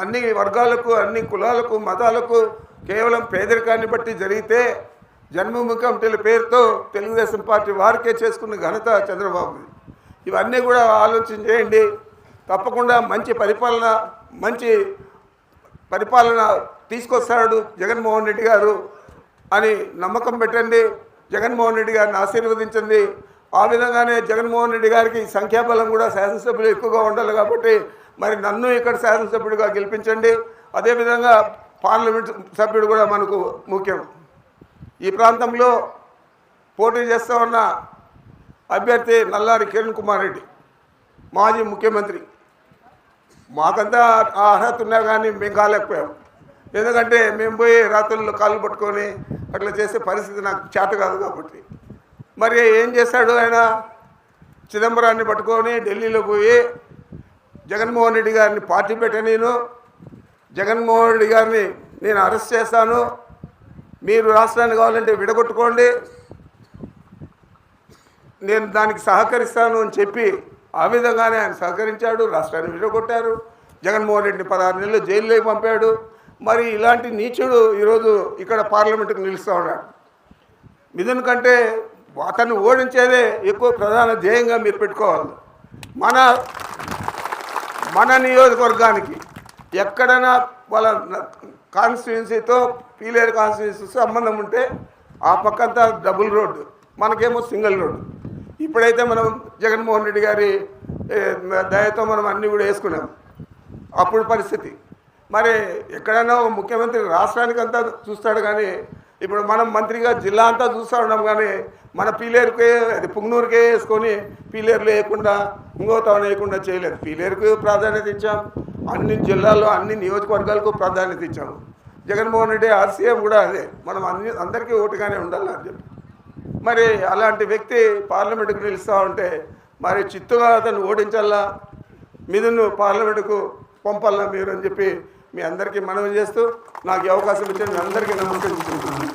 అన్ని వర్గాలకు అన్ని కులాలకు మతాలకు కేవలం పేదరికాన్ని బట్టి జరిగితే జన్మముఖం కమిటీల పేరుతో తెలుగుదేశం పార్టీ వారికే చేసుకున్న ఘనత చంద్రబాబు ఇవన్నీ కూడా ఆలోచన చేయండి. తప్పకుండా మంచి పరిపాలన మంచి పరిపాలన తీసుకొస్తాడు జగన్మోహన్ రెడ్డి గారు అని నమ్మకం పెట్టండి. జగన్మోహన్ రెడ్డి గారిని ఆశీర్వదించండి. ఆ విధంగానే జగన్మోహన్ రెడ్డి గారికి సంఖ్యాబలం కూడా శాసనసభ్యులు ఎక్కువగా ఉండాలి కాబట్టి మరి నన్ను ఇక్కడ శాసనసభ్యుడిగా గెలిపించండి. అదేవిధంగా పార్లమెంట్ సభ్యుడు కూడా మనకు ముఖ్యం. ఈ ప్రాంతంలో పోటీ చేస్తూ ఉన్న అభ్యర్థి నల్లారి కిరణ్ కుమార్ రెడ్డి మాజీ ముఖ్యమంత్రి. మాకంతా ఆ అర్హత ఉన్నా కానీ మేము కాలేకపోయాం. ఎందుకంటే మేము పోయి రాత్రుల్లో కాళ్ళు పట్టుకొని అట్లా చేసే పరిస్థితి నాకు చేత కాదు కాబట్టి. మరి ఏం చేశాడు ఆయన? చిదంబరాన్ని పట్టుకొని ఢిల్లీలో పోయి జగన్మోహన్ రెడ్డి గారిని పార్టీ పెట్ట నేను. జగన్మోహన్ రెడ్డి గారిని నేను అరెస్ట్ చేస్తాను మీరు రాష్ట్రాన్ని కావాలంటే విడగొట్టుకోండి. నేను దానికి సహకరిస్తాను అని చెప్పి ఆ విధంగానే ఆయన సహకరించాడు రాష్ట్రాన్ని విడగొట్టారు. జగన్మోహన్ రెడ్డిని పదహారు నెలలు జైల్లోకి పంపాడు. మరి ఇలాంటి నీచుడు ఈరోజు ఇక్కడ పార్లమెంటుకు నిలుస్తూ ఉన్నాడు. మిథున్ కంటే అతన్ని ఓడించేదే ఎక్కువ ప్రధాన ధ్యేయంగా మీరు పెట్టుకోవాలి. మన మన నియోజకవర్గానికి ఎక్కడైనా వాళ్ళ కాన్స్టిట్యున్సీతో పీలేరు కాన్స్టిట్యున్సీ సంబంధం ఉంటే ఆ పక్కంతా డబుల్ రోడ్డు. మనకేమో సింగిల్ రోడ్డు. ఇప్పుడైతే మనం జగన్మోహన్ రెడ్డి గారి దయతో మనం అన్నీ కూడా వేసుకున్నాం. అప్పుడు పరిస్థితి. మరి ఎక్కడైనా ముఖ్యమంత్రి రాష్ట్రానికంతా చూస్తాడు కానీ ఇప్పుడు మనం మంత్రిగా జిల్లా అంతా చూస్తూ ఉన్నాం కానీ మన పీలేరుకే అది పుంగనూరుకే వేసుకొని పీలేరులు వేయకుండా ఇంకో తవన వేయకుండా చేయలేదు. పీలేరుకు ప్రాధాన్యత ఇచ్చాం అన్ని జిల్లాల్లో అన్ని నియోజకవర్గాలకు ప్రాధాన్యత ఇచ్చాము జగన్మోహన్ రెడ్డి ఆర్సీఎం కూడా అదే. మనం అన్ని అందరికీ ఓటుగానే ఉండాలి అని చెప్పి. మరి అలాంటి వ్యక్తి పార్లమెంటుకు నిలుస్తూ ఉంటే మరి చిత్తుగా అతను ఓడించాలా మిథును పార్లమెంటుకు పంపాలా మీరు అని చెప్పి మీ అందరికీ మనవి చేస్తూ నాకు అవకాశం ఇచ్చిన మీ అందరికీ నమస్కరించుకుంటున్నాను.